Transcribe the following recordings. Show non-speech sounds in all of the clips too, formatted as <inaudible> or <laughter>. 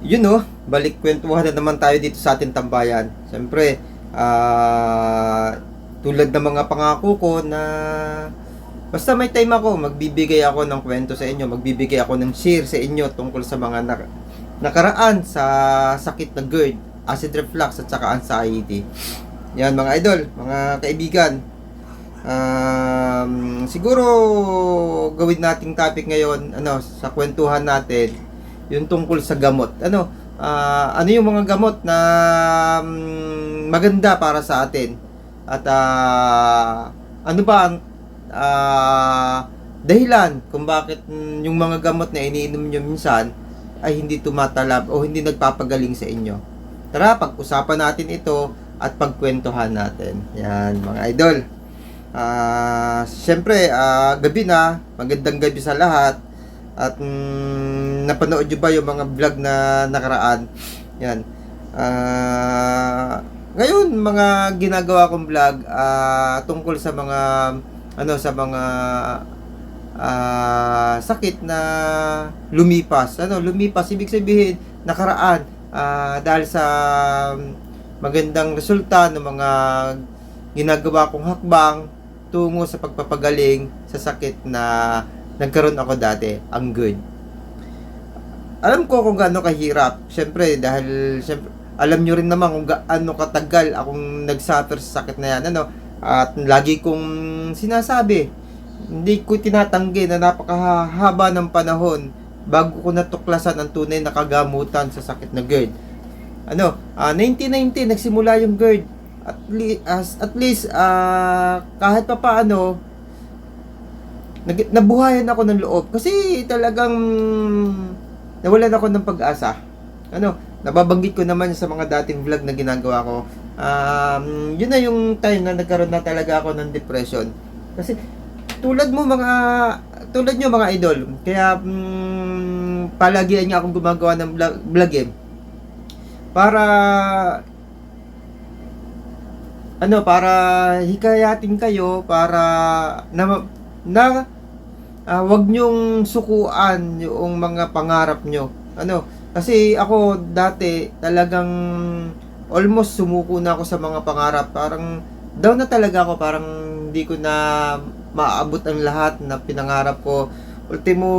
yun no, balik kwentuhan na naman tayo dito sa ating tambayan. Siyempre, ah, tulad ng mga pangako ko na basta may time ako, magbibigay ako ng kwento sa inyo, magbibigay ako ng share sa inyo tungkol sa mga nak- nakaraan sa sakit na GERD, acid reflux at saka anxiety. Yan mga idol, mga kaibigan. Um, siguro gawin nating topic ngayon ano sa kwentuhan natin yung tungkol sa gamot. Ano ah, ano yung mga gamot na mm, maganda para sa atin? At ah, ano ba ang ah, dahilan kung bakit mm, yung mga gamot na iniinom nyo minsan ay hindi tumatalab o hindi nagpapagaling sa inyo. Tara, pag-usapan natin ito at pagkwentuhan natin. Yan, mga idol. Ah, siyempre, ah, gabi na. Magandang gabi sa lahat. At mm, napanood nyo ba yung mga vlog na nakaraan? Yan. Ah, ngayon, mga ginagawa kong vlog ah, tungkol sa mga ano sa mga ah, sakit na lumipas. Ano, lumipas ibig sabihin nakaraan ah, dahil sa magandang resulta ng mga ginagawa kong hakbang tungo sa pagpapagaling sa sakit na nagkaroon ako dati, ang good. Alam ko kung gaano kahirap. Siyempre, dahil siyempre, alam nyo rin naman kung gaano katagal akong nagsuffer sa sakit na yan. Ano? At lagi kong sinasabi, hindi ko tinatanggi na napakahaba ng panahon bago ko natuklasan ang tunay na kagamutan sa sakit na GERD. Ano, ah 1990 nagsimula yung GERD. At, li- as, at least ah, kahit pa paano nag, nabuhayan ako ng loob kasi talagang nawalan ako ng pag-asa. Ano, nababanggit ko naman sa mga dating vlog na ginagawa ko. Um, yun na yung time na nagkaroon na talaga ako ng depression. Kasi tulad mo mga tulad nyo mga idol, kaya mm, palagian niya akong gumagawa ng vlog, vlog eh. Para ano para hikayatin kayo para na na ah, wag nyong sukuan yung mga pangarap nyo. Ano? Kasi ako dati talagang almost sumuko na ako sa mga pangarap. Parang down na talaga ako. Parang hindi ko na maabot ang lahat na pinangarap ko. Ultimo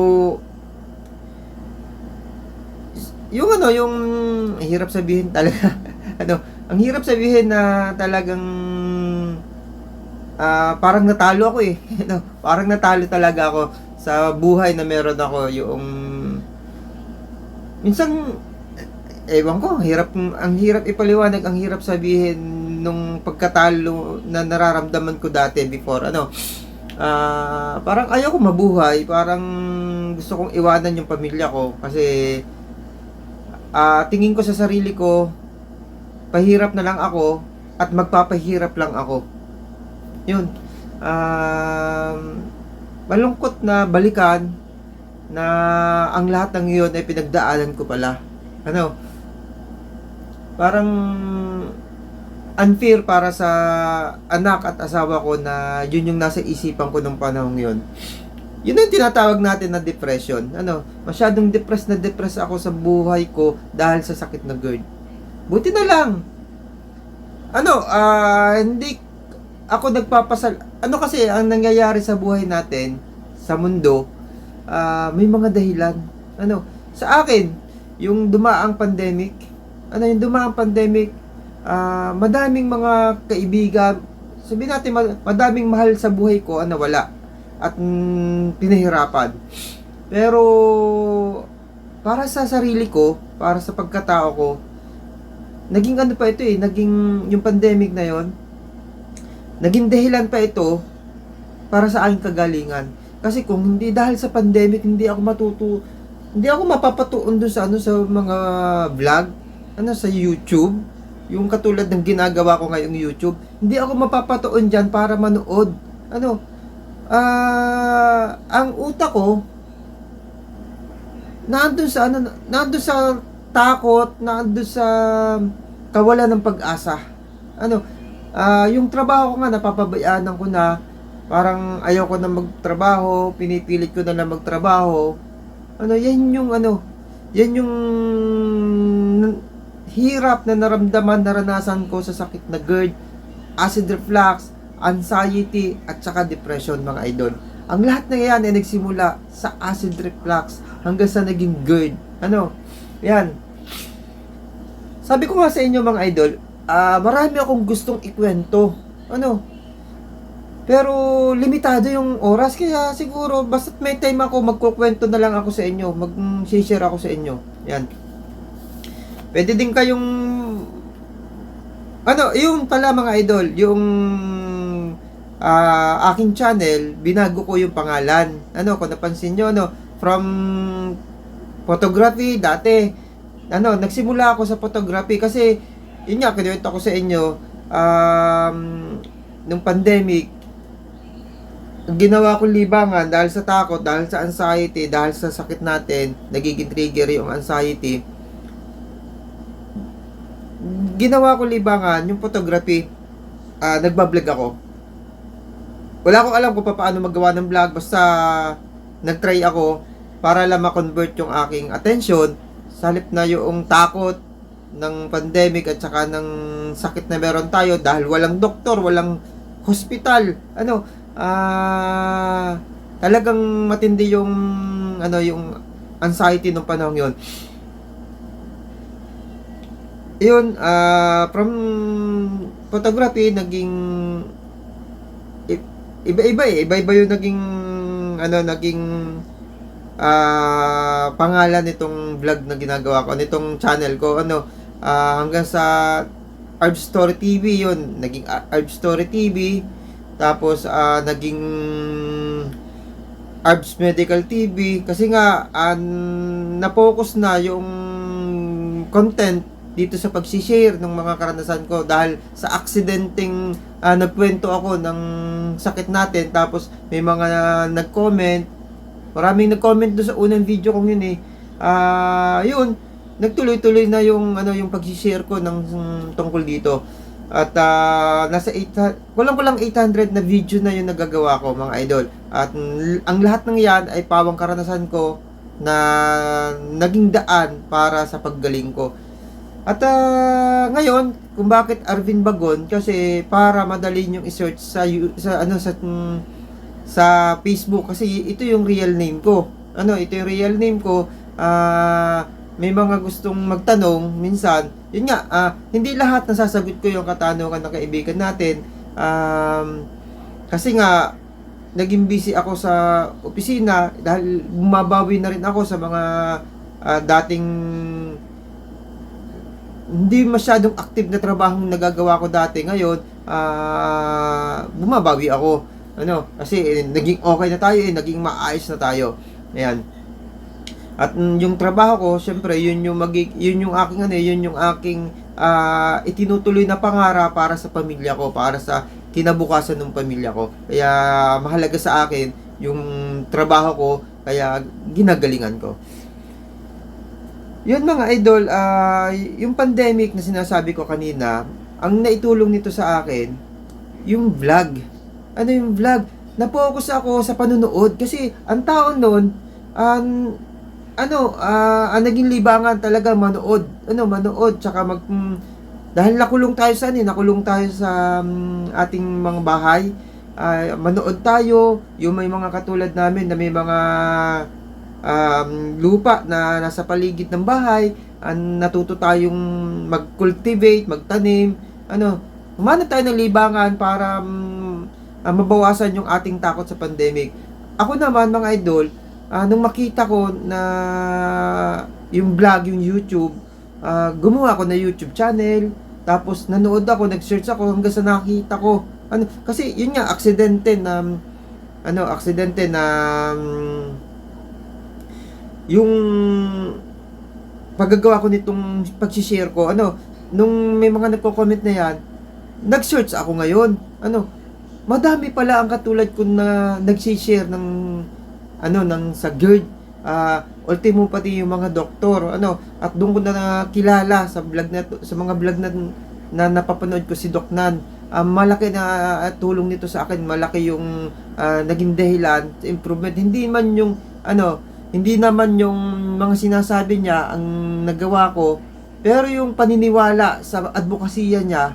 yung ano, yung hirap sabihin talaga. <laughs> ano, ang hirap sabihin na talagang ah parang natalo ako eh. <laughs> Ano, parang natalo talaga ako sa buhay na meron ako yung minsan eh, ewan ko, hirap ang hirap ipaliwanag, ang hirap sabihin nung pagkatalo na nararamdaman ko dati before ano. Ah, parang ayaw ko mabuhay, parang gusto kong iwanan yung pamilya ko kasi ah tingin ko sa sarili ko pahirap na lang ako at magpapahirap lang ako. Yun. Um, malungkot na balikan na ang lahat ng iyon ay pinagdaanan ko pala. Ano? Parang unfair para sa anak at asawa ko na yun yung nasa isipan ko nung panahon yun. Yun ang tinatawag natin na depression. Ano? Masyadong depressed na depressed ako sa buhay ko dahil sa sakit na GERD. Buti na lang. Ano, ah, hindi ako nagpapasal. Ano kasi ang nangyayari sa buhay natin sa mundo, ah, may mga dahilan. Ano, sa akin, yung dumaang pandemic, ano yung dumaang pandemic, ah, madaming mga kaibigan, sabihin natin ma- madaming mahal sa buhay ko ang nawala at mm, pinahirapan. Pero para sa sarili ko, para sa pagkatao ko, naging ano pa ito eh, naging yung pandemic na yon naging dahilan pa ito para sa aking kagalingan. Kasi kung hindi dahil sa pandemic, hindi ako matuto, hindi ako mapapatuon doon sa ano sa mga vlog, ano sa YouTube, yung katulad ng ginagawa ko ngayong YouTube, hindi ako mapapatuon diyan para manood. Ano? Ah, ang utak ko nandun sa ano, nandun sa takot, nandun sa kawalan ng pag-asa. Ano, ah yung trabaho ko nga, napapabayaanan ko na, parang ayaw ko na magtrabaho, pinipilit ko na lang magtrabaho. Ano, yan yung ano, yan yung hirap na naramdaman, naranasan ko sa sakit na GERD, acid reflux, anxiety, at saka depression mga idol. Ang lahat na yan ay nagsimula sa acid reflux hanggang sa naging GERD. Ano? Yan. Sabi ko nga sa inyo mga idol, ah marami akong gustong ikwento. Ano? Pero limitado yung oras kaya siguro basta may time ako magkukwento na lang ako sa inyo, mag-share ako sa inyo. Yan. Pwede din kayong ano, yung pala mga idol, yung ah, aking channel, binago ko yung pangalan. Ano, kung napansin nyo, ano, from photography dati, ano, nagsimula ako sa photography kasi, yun nga, kinuwento ko sa inyo, um, nung pandemic, ginawa kong libangan dahil sa takot, dahil sa anxiety, dahil sa sakit natin, nagiging trigger yung anxiety. Ginawa ko libangan, yung photography, ah nagbablog ako. Wala akong alam kung paano magawa ng vlog, basta nagtry ako para lang ma-convert yung aking attention sa halip na yung takot ng pandemic at saka ng sakit na meron tayo dahil walang doktor, walang hospital. Ano, ah talagang matindi yung ano yung anxiety nung panahon yon. Yun, ah from photography naging iba-iba eh. Iba-iba yung naging ano naging ah pangalan nitong vlog na ginagawa ko, nitong channel ko. Ano, ah, hanggang sa Arb Story TV yun, naging Ar- Arb Story TV. Tapos ah, naging Arbs Medical TV kasi nga an na-focus na yung content dito sa pag-share ng mga karanasan ko. Dahil sa aksidenteng ah, nagkwento ako ng sakit natin. Tapos may mga nag-comment. Maraming nag-comment doon sa unang video kong yun eh. Ah yun nagtuloy-tuloy na yung ano yung pag-share ko ng tungkol dito at ah, nasa 800 kulang kulang 800 na video na yung nagagawa ko mga idol at ang lahat ng yan ay pawang karanasan ko na naging daan para sa paggaling ko at ah, ngayon, kung bakit Arvin Bagon kasi para madali yung i-search sa sa ano sa mm, sa Facebook kasi ito yung real name ko. Ano, ito yung real name ko. Ah, may mga gustong magtanong minsan. Yun nga, ah, hindi lahat nasasagot ko yung katanungan ng kaibigan natin. Um, kasi nga naging busy ako sa opisina dahil bumabawi na rin ako sa mga ah, dating hindi masyadong active na trabaho ang nagagawa ko dati. Ngayon, ah bumabawi ako. Ano, kasi eh, naging okay na tayo eh, naging maayos na tayo. Ayan. At yung trabaho ko, syempre, yun yung magi, yun yung aking ano, eh, yun yung aking ah, itinutuloy na pangarap para sa pamilya ko, para sa kinabukasan ng pamilya ko. Kaya mahalaga sa akin yung trabaho ko, kaya ginagalingan ko. Yun mga idol, ah, yung pandemic na sinasabi ko kanina, ang naitulong nito sa akin, yung vlog. Ano yung vlog? Na-focus ako sa panunood kasi ang tao noon, an ano, ah, ang naging libangan talaga manood. Ano, manood, tsaka mag, mm, dahil nakulong tayo sa ano, eh, nakulong tayo sa mm, ating mga bahay, ah, manood tayo, yung may mga katulad namin na may mga um, lupa na nasa paligid ng bahay, an natuto tayong mag-cultivate, magtanim, ano, humanap tayo ng libangan para um, mabawasan yung ating takot sa pandemic. Ako naman, mga idol, ah, nung makita ko na yung vlog, yung YouTube, ah, gumawa ako na YouTube channel, tapos nanood ako, nag-search ako hanggang sa nakita ko. Ano, kasi yun nga, aksidente na, ano, aksidente na, um, yung paggagawa ko nitong pag-share ko, ano, nung may mga nagko-comment na yan, nag-search ako ngayon. Ano, madami pala ang katulad ko na nag-share ng ano ng sa GERD ah ultimo pati yung mga doktor ano at doon ko na nakilala sa vlog na sa mga vlog na na napapanood ko si Doc Nan. Ah, malaki na ah, tulong nito sa akin malaki yung ah, naging dahilan improvement. Hindi man yung ano hindi naman yung mga sinasabi niya ang nagawa ko, pero yung paniniwala sa advokasya niya,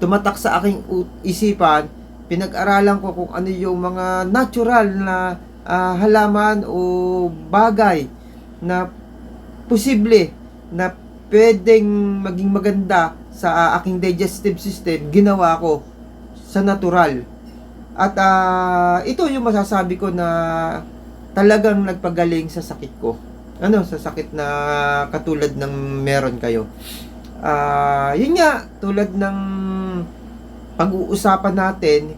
tumatak sa aking isipan, pinag-aralan ko kung ano yung mga natural na ah, halaman o bagay na posible na pwedeng maging maganda sa ah, aking digestive system, ginawa ko sa natural. At ah, ito yung masasabi ko na talagang nagpagaling sa sakit ko. Ano, sa sakit na katulad ng meron kayo. Ah, yun nga, tulad ng pag-uusapan natin,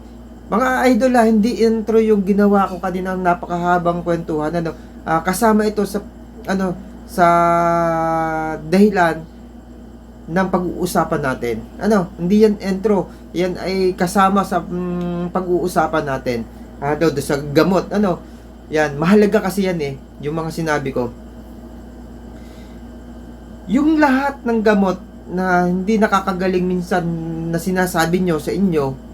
mga idol ha, hindi intro yung ginawa ko kaninang napakahabang kwentuhan. Ano, ah, kasama ito sa ano sa dahilan ng pag-uusapan natin. Ano, hindi yan intro. Yan ay kasama sa mm, pag-uusapan natin. Ah, do, do sa gamot. Ano, yan, mahalaga kasi yan eh, yung mga sinabi ko. Yung lahat ng gamot na hindi nakakagaling minsan na sinasabi nyo sa inyo,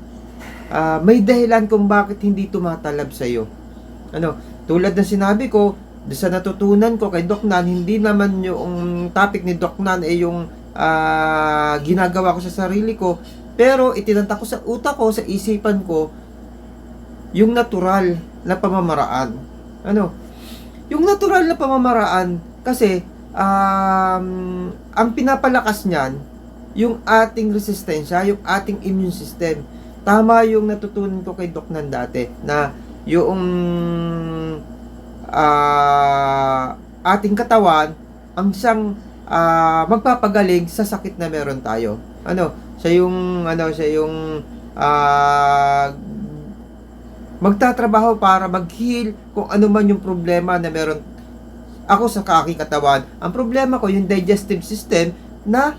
ah, may dahilan kung bakit hindi tumatalab sa iyo. Ano, tulad ng sinabi ko, sa natutunan ko kay Doc Nan, hindi naman yung topic ni Doc Nan ay yung ah, ginagawa ko sa sarili ko, pero itinanta ko sa utak ko, sa isipan ko, yung natural na pamamaraan. Ano? Yung natural na pamamaraan, kasi, um, ang pinapalakas niyan, yung ating resistensya, yung ating immune system. Tama yung natutunan ko kay Doc Nan dati, na yung ah, ating katawan, ang siyang ah, magpapagaling sa sakit na meron tayo. Ano, siya yung ano, siya yung ah, magtatrabaho para mag-heal kung ano man yung problema na meron ako sa aking katawan. Ang problema ko yung digestive system na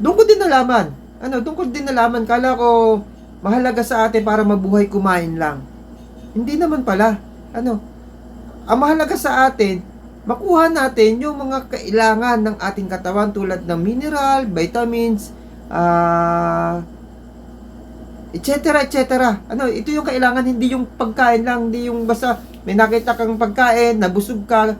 doon ko din nalaman. Ano, doon ko din nalaman. Kala ko mahalaga sa atin para mabuhay kumain lang. Hindi naman pala. Ano, ang mahalaga sa atin, makuha natin yung mga kailangan ng ating katawan tulad ng mineral, vitamins, ah, etc. etc. Ano, ito yung kailangan, hindi yung pagkain lang, hindi yung basta may nakita kang pagkain, nabusog ka,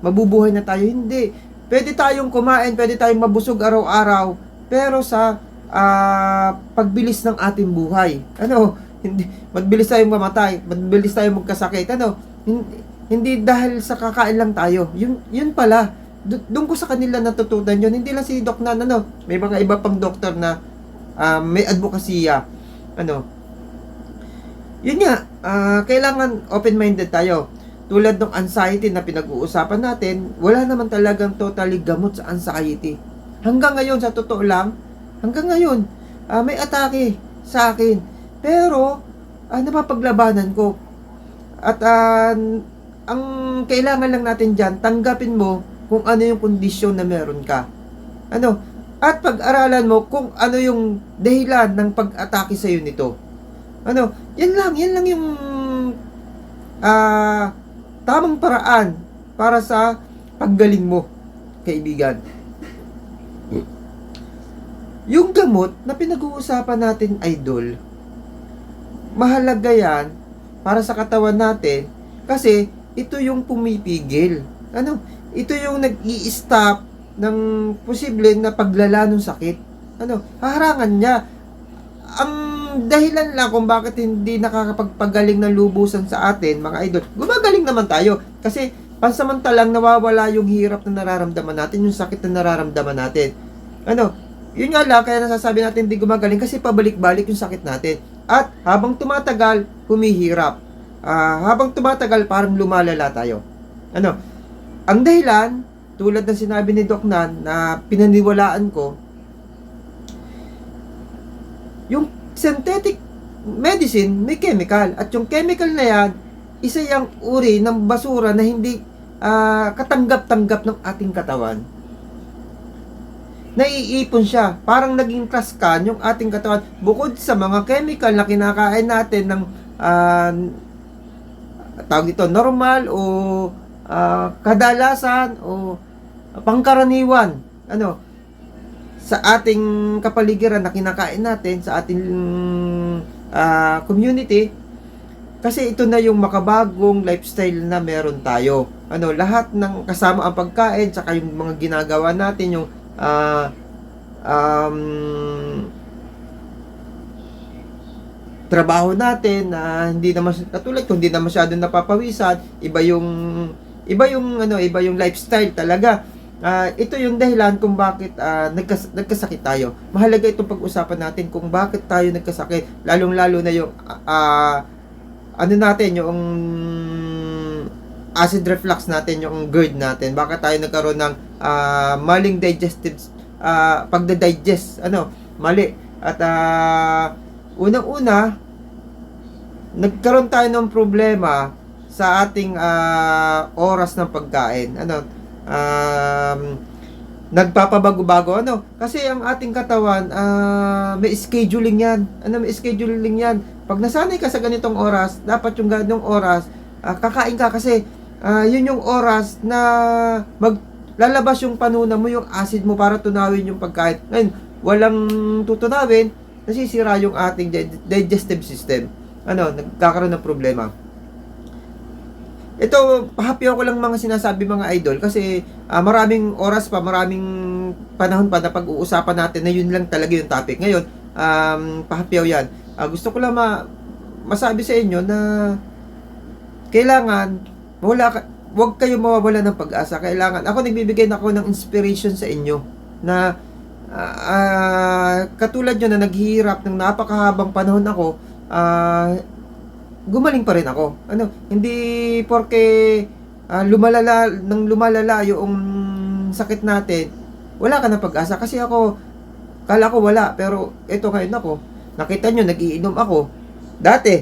mabubuhay na tayo. Hindi. Pwede tayong kumain, pwede tayong mabusog araw-araw, pero sa ah, pagbilis ng ating buhay. Ano, hindi, mabilis tayong mamatay, mabilis tayong magkasakit. Ano, hindi, hindi dahil sa kakain lang tayo. Yun, yun pala. Do- Doon ko sa kanila natutunan yun. Hindi lang si Doc na, ano, may mga iba pang doktor na ah, may advokasya. Ano, yun nga, ah, kailangan open-minded tayo. Tulad ng anxiety na pinag-uusapan natin, wala naman talagang totally gamot sa anxiety. Hanggang ngayon, sa totoo lang, hanggang ngayon, ah, may atake sa akin. Pero, ah, napapaglabanan ko. At ah, ang kailangan lang natin dyan, tanggapin mo kung ano yung kondisyon na meron ka. Ano? At pag-aralan mo kung ano yung dahilan ng pag-atake sa'yo nito. Ano? Yan lang, yan lang yung ah tamang paraan para sa paggaling mo, kaibigan. Yung gamot na pinag-uusapan natin, idol, mahalaga yan para sa katawan natin kasi ito yung pumipigil. Ano? Ito yung nag-i-stop ng posible na paglala ng sakit. Ano? Haharangan niya. Ang dahilan lang kung bakit hindi nakakapagpagaling ng lubusan sa atin, mga idol, gumagaling naman tayo. Kasi pansamantalang nawawala yung hirap na nararamdaman natin, yung sakit na nararamdaman natin. Ano? Yun nga lang, kaya nasasabi natin hindi gumagaling kasi pabalik-balik yung sakit natin. At habang tumatagal, humihirap. Ah, habang tumatagal, parang lumalala tayo. Ano? Ang dahilan, tulad ng sinabi ni Doc Nan na pinaniwalaan ko, yung synthetic medicine may chemical. At yung chemical na yan, isa yung uri ng basura na hindi ah, katanggap-tanggap ng ating katawan naiipon siya. Parang naging traskan yung ating katawan. Bukod sa mga chemical na kinakain natin ng ah, tawag ito, normal o ah, kadalasan o pangkaraniwan. Ano, sa ating kapaligiran na kinakain natin, sa ating ah, community, kasi ito na yung makabagong lifestyle na meron tayo. ano, lahat ng kasama ang pagkain, tsaka yung mga ginagawa natin, yung ah, um, trabaho natin na hindi naman katulad kung hindi na masyadong napapawisan, iba yung iba yung ano, iba yung lifestyle talaga. Ah, ito yung dahilan kung bakit ah, nagkas- nagkasakit tayo. Mahalaga itong pag-usapan natin kung bakit tayo nagkasakit, lalong-lalo na yung ah, ano natin yung acid reflux natin, yung GERD natin. Bakit tayo nagkaroon ng ah, maling digestive ah, pagda-digest, ano, mali. At ah, unang-una, nagkaroon tayo ng problema sa ating ah, oras ng pagkain. Ano, um, nagpapabago-bago ano kasi ang ating katawan ah, may scheduling yan ano may scheduling yan pag nasanay ka sa ganitong oras dapat yung ganitong oras ah, kakain ka kasi ah, yun yung oras na mag lalabas yung panuna mo yung acid mo para tunawin yung pagkain ngayon walang tutunawin nasisira yung ating dig- digestive system ano nagkakaroon ng problema ito, pahapyaw ko lang mga sinasabi mga idol kasi ah, maraming oras pa, maraming panahon pa na pag-uusapan natin na yun lang talaga yung topic. Ngayon, um, pahapyaw yan. Ah, gusto ko lang ma masabi sa inyo na kailangan wala ka, wag kayo mawawala ng pag-asa. Kailangan, ako nagbibigay na ako ng inspiration sa inyo na ah, katulad nyo na naghihirap ng napakahabang panahon ako, ah, gumaling pa rin ako. Ano, hindi porke ah, lumalala nang lumalala yung sakit natin, wala ka na pag-asa kasi ako kala ko wala pero ito ngayon ako. Nakita nyo, nagiinom ako. Dati,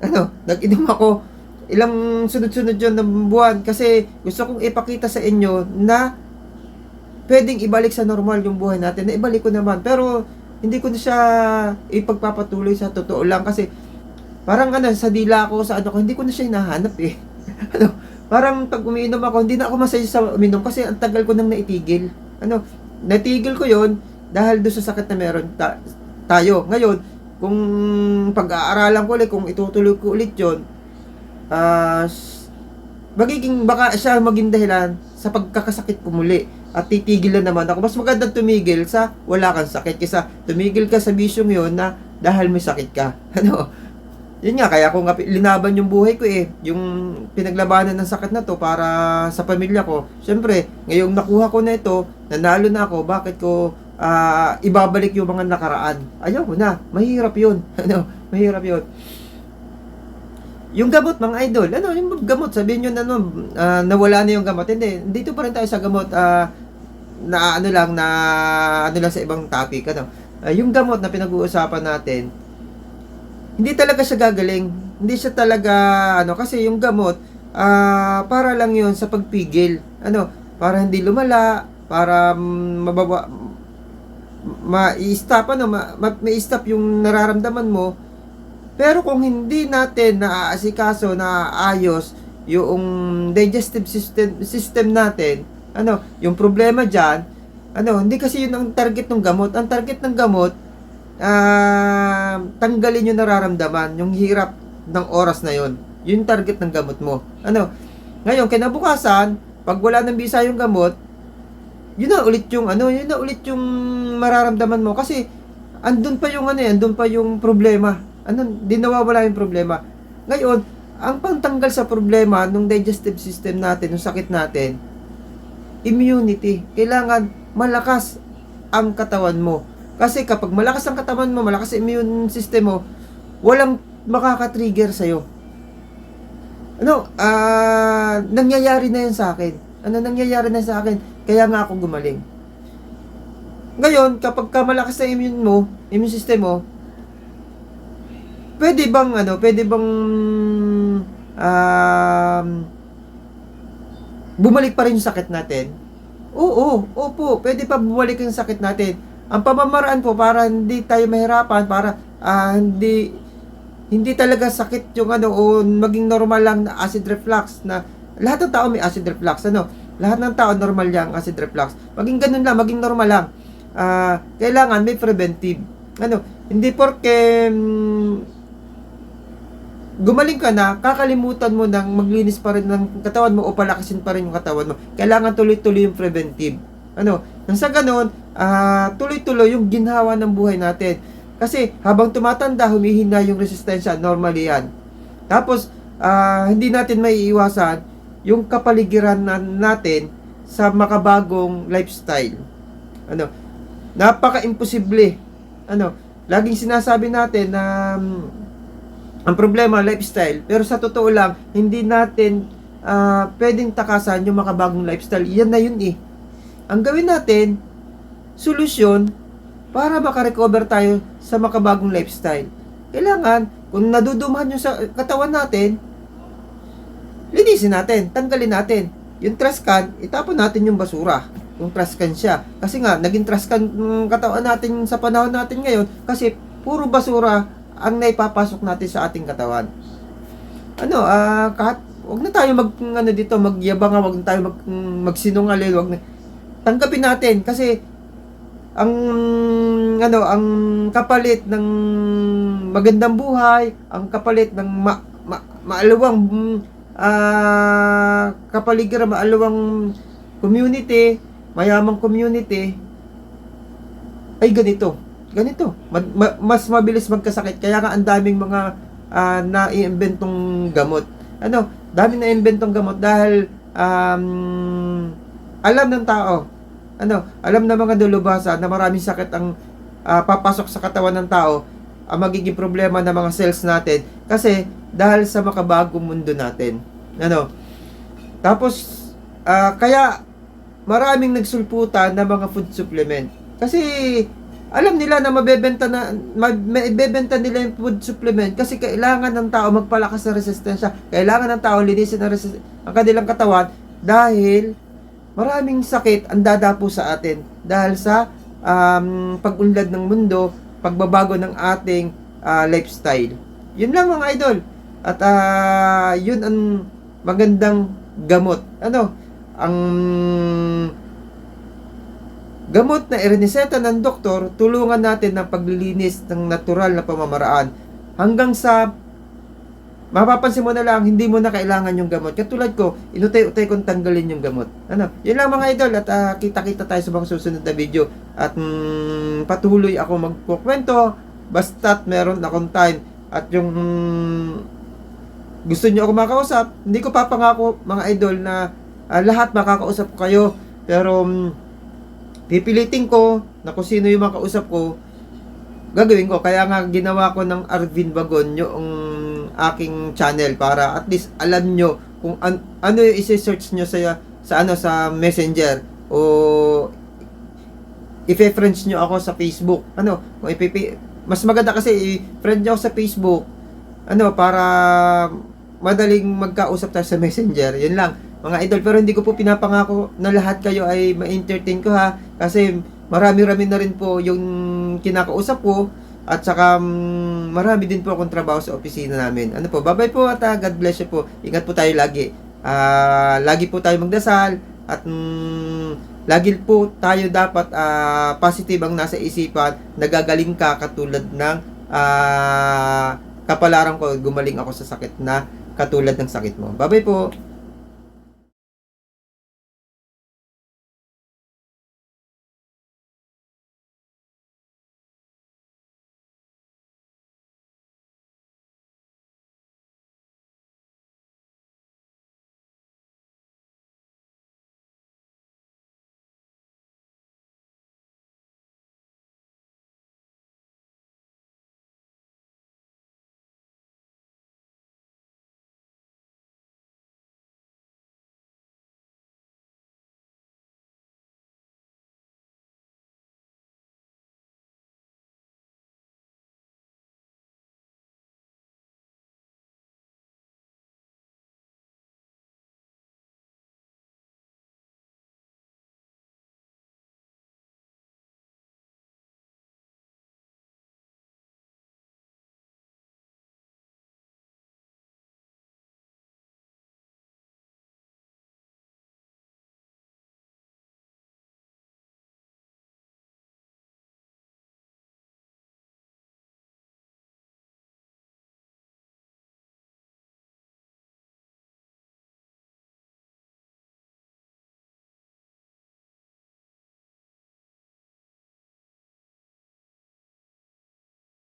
ano, <laughs> nag-inom ako ilang sunod-sunod yun ng buwan kasi gusto kong ipakita sa inyo na pwedeng ibalik sa normal yung buhay natin. Na ibalik ko naman. Pero hindi ko na siya ipagpapatuloy sa totoo lang kasi parang ano, sa dila ako, sa ano ko, hindi ko na siya hinahanap eh. <laughs> ano, parang pag umiinom ako, hindi na ako masaya sa uminom kasi ang tagal ko nang naitigil. Ano, natigil ko yon dahil doon sa sakit na meron ta- tayo. Ngayon, kung pag-aaralan ko ulit, kung itutuloy ko ulit yon s- magiging baka siya maging dahilan sa pagkakasakit ko muli at titigilan naman ako. Mas maganda tumigil sa wala kang sakit kaysa tumigil ka sa bisyong yon na dahil may sakit ka. <laughs> Ano? Yun nga, kaya ko nga linaban yung buhay ko eh. Yung pinaglabanan ng sakit na to para sa pamilya ko. Siyempre, ngayong nakuha ko na ito, nanalo na ako, bakit ko ah, ibabalik yung mga nakaraan? Ayaw ko na. Mahirap yun. <laughs> Ano? Mahirap yun. Yung gamot, mga idol, ano, yung gamot, sabihin nyo na, ano, ah, nawala na yung gamot. Hindi, dito pa rin tayo sa gamot, ah, na ano lang, na ano lang sa ibang topic, ano. Ah, yung gamot na pinag-uusapan natin, hindi talaga siya gagaling. Hindi siya talaga, ano, kasi yung gamot, ah, para lang yun sa pagpigil. Ano, para hindi lumala, para mababa, ma-stop, ano, ma, ma, ma-stop yung nararamdaman mo, pero kung hindi natin naaasikaso na ayos yung digestive system system natin, ano, yung problema diyan, ano, hindi kasi yun ang target ng gamot. Ang target ng gamot ah tanggalin yung nararamdaman, yung hirap ng oras na yon. Yun target ng gamot mo. Ano? Ngayon, kinabukasan, pag wala ng bisa yung gamot, yun na ulit yung ano, yun na ulit yung mararamdaman mo kasi andun pa yung ano, eh, andun pa yung problema. Ano, di nawawala yung problema. Ngayon, ang pantanggal sa problema ng digestive system natin, ng sakit natin, immunity. Kailangan malakas ang katawan mo. Kasi kapag malakas ang katawan mo, malakas ang immune system mo, walang makaka-trigger sa'yo. Ano, ah, nangyayari na yan sa akin. Ano, nangyayari na sa akin. Kaya nga ako gumaling. Ngayon, kapag ka malakas na immune mo, immune system mo, pwede bang ano, pwede bang um, bumalik pa rin yung sakit natin? Oo, opo, pwede pa bumalik yung sakit natin. Ang pamamaraan po para hindi tayo mahirapan, para ah, hindi hindi talaga sakit yung ano o maging normal lang na acid reflux na lahat ng tao may acid reflux ano lahat ng tao normal yang acid reflux maging ganun lang maging normal lang Ah, kailangan may preventive ano hindi porke mm, gumaling ka na, kakalimutan mo nang maglinis pa rin ng katawan mo o palakasin pa rin yung katawan mo. Kailangan tuloy-tuloy yung preventive. Ano, nang sa ganun, ah, tuloy-tuloy yung ginhawa ng buhay natin. Kasi habang tumatanda, humihina yung resistensya, normally yan. Tapos, ah, hindi natin may iwasan yung kapaligiran na, natin sa makabagong lifestyle. Ano, napaka-imposible. Ano, laging sinasabi natin na mm, ang problema, lifestyle. Pero sa totoo lang, hindi natin ah, pwedeng takasan yung makabagong lifestyle. Yan na yun eh. Ang gawin natin, solusyon para makarecover tayo sa makabagong lifestyle. Kailangan, kung nadudumahan yung sa katawan natin, linisin natin, tanggalin natin. Yung trash can, itapon natin yung basura. Yung trash can siya. Kasi nga, naging trash can yung katawan natin sa panahon natin ngayon kasi puro basura ang naipapasok natin sa ating katawan. Ano, ah, kahit wag na tayo mag ano dito magyabang, wag na tayo mag magsinungaling, wag na tanggapin natin kasi ang ano, ang kapalit ng magandang buhay, ang kapalit ng ma, ma, maalawang ah kapaligiran, maalawang community, mayamang community ay ganito. Ganito. Ma- ma- mas mabilis magkasakit. Kaya nga ang daming mga ah, naiimbentong gamot. Ano? Dami na inventong gamot dahil um, alam ng tao. Ano? Alam ng mga dalubhasa na maraming sakit ang ah, papasok sa katawan ng tao ang magiging problema ng mga cells natin kasi dahil sa makabagong mundo natin. Ano? Tapos ah, kaya maraming nagsulputan ng mga food supplement. Kasi alam nila na mabebenta na mabebenta nila yung food supplement kasi kailangan ng tao magpalakas ng resistensya. Kailangan ng tao linisin ang, resist- ang kanilang katawan dahil maraming sakit ang dadapo sa atin dahil sa um, pag-unlad ng mundo, pagbabago ng ating ah, lifestyle. Yun lang mga idol. At ah, yun ang magandang gamot. Ano? Ang gamot na ireniseta ng doktor, tulungan natin ng paglilinis ng natural na pamamaraan. Hanggang sa mapapansin mo na lang, hindi mo na kailangan yung gamot. Katulad ko, inutay-utay kong tanggalin yung gamot. Ano? Yun lang mga idol at ah, kita-kita tayo sa mga susunod na video. At mm, patuloy ako magkukwento basta't meron akong time at yung mm, gusto niyo ako makausap, hindi ko papangako mga idol na ah, lahat makakausap ko kayo. Pero mm, pipilitin ko na kung sino yung makausap ko, gagawin ko. Kaya nga ginawa ko ng Arvin Bagon yung aking channel para at least alam nyo kung an- ano yung isi-search nyo sa, sa ano sa messenger o i-friends nyo ako sa Facebook. Ano, kung ipipi mas maganda kasi i-friend nyo ako sa Facebook. Ano, para madaling magkausap tayo sa messenger. Yun lang mga idol. Pero hindi ko po pinapangako na lahat kayo ay ma-entertain ko ha. Kasi marami-rami na rin po yung kinakausap ko. At saka mm, marami din po akong trabaho sa opisina namin. Ano po, bye-bye po at ah, God bless you po. Ingat po tayo lagi. Ah, lagi po tayo magdasal at mm, lagi po tayo dapat ah, positive ang nasa isipan. Nagagaling ka katulad ng ah, kapalaran ko. Gumaling ako sa sakit na katulad ng sakit mo. Bye-bye po.